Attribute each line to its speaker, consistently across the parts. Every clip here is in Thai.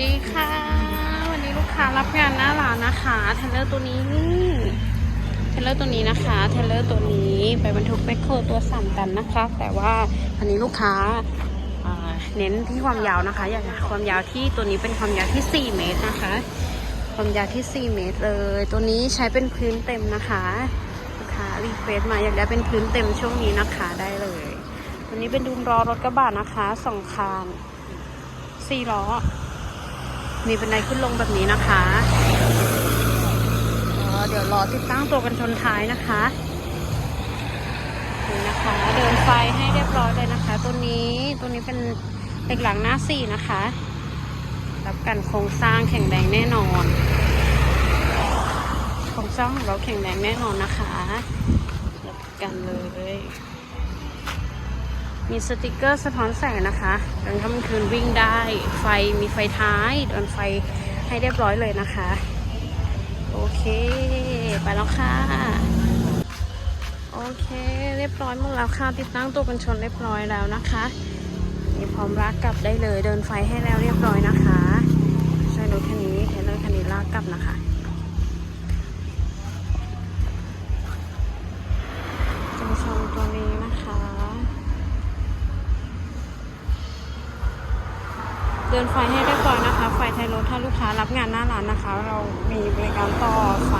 Speaker 1: ดีค่ะ วันนี้ลูกค้ารับงานหน้าร้านนะคะเทเลอร์ตัวนี้นี่เทเลอร์ตัวนี้นะคะเทเลอร์ตัวนี้ไปบรรทุกแมคโครตัวสั่นกันนะคะ แต่ว่าอันนี้ลูกค้าเน้นที่ความยาวนะคะอยางความยาวที่ตัวนี้เป็นความยาวที่ 4 เมตรนะคะ ความยาวที่ 4 เมตรเลย ตัวนี้ใช้เป็นพื้นเต็มนะคะลูกค้ารีเควสมาอยากได้เป็นพื้นเต็มช่วงนี้นะคะได้เลย ตัวนี้เป็นดุมล้อรถกระบะนะคะสองคานสี่ล้อ มีบันไดขึ้นลงแบบนี้นะคะเดี๋ยวรอติดตั้งตัวกันชนท้ายนะคะนี่นะคะ เดินไฟให้เรียบร้อยเลยนะคะ ตัวนี้ตัวนี้เป็นเหล็กหลังหน้าสี่นะคะ รับกันโครงสร้างแข็งแรงแน่นอนโครงสร้างของเราแข็งแรงแน่นอนนะคะรับกันเลย มีสติกเกอร์สะท้อนแสงนะคะตอนค่ำคืนวิ่งได้ ไฟมีไฟท้ายโดนไฟให้เรียบร้อยเลยนะคะ โอเค ไปแล้วค่ะ โอเค เรียบร้อยหมดแล้วค่ะ ติดตั้งตัวกันชนเรียบร้อยแล้วนะคะนี่พร้อมรักกลับได้เลย เดินไฟให้แล้วเรียบร้อยนะคะ เดินไฟให้เรียบร้อยนะคะ ไฟไทยรถถ้าลูกค้ารับงานหน้าร้านนะคะ เรามีบริการต่อไฟ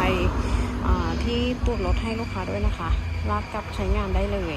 Speaker 1: อที่ตูดรถให้ลูกค้าด้วยนะคะ รับกลับใช้งานได้เลย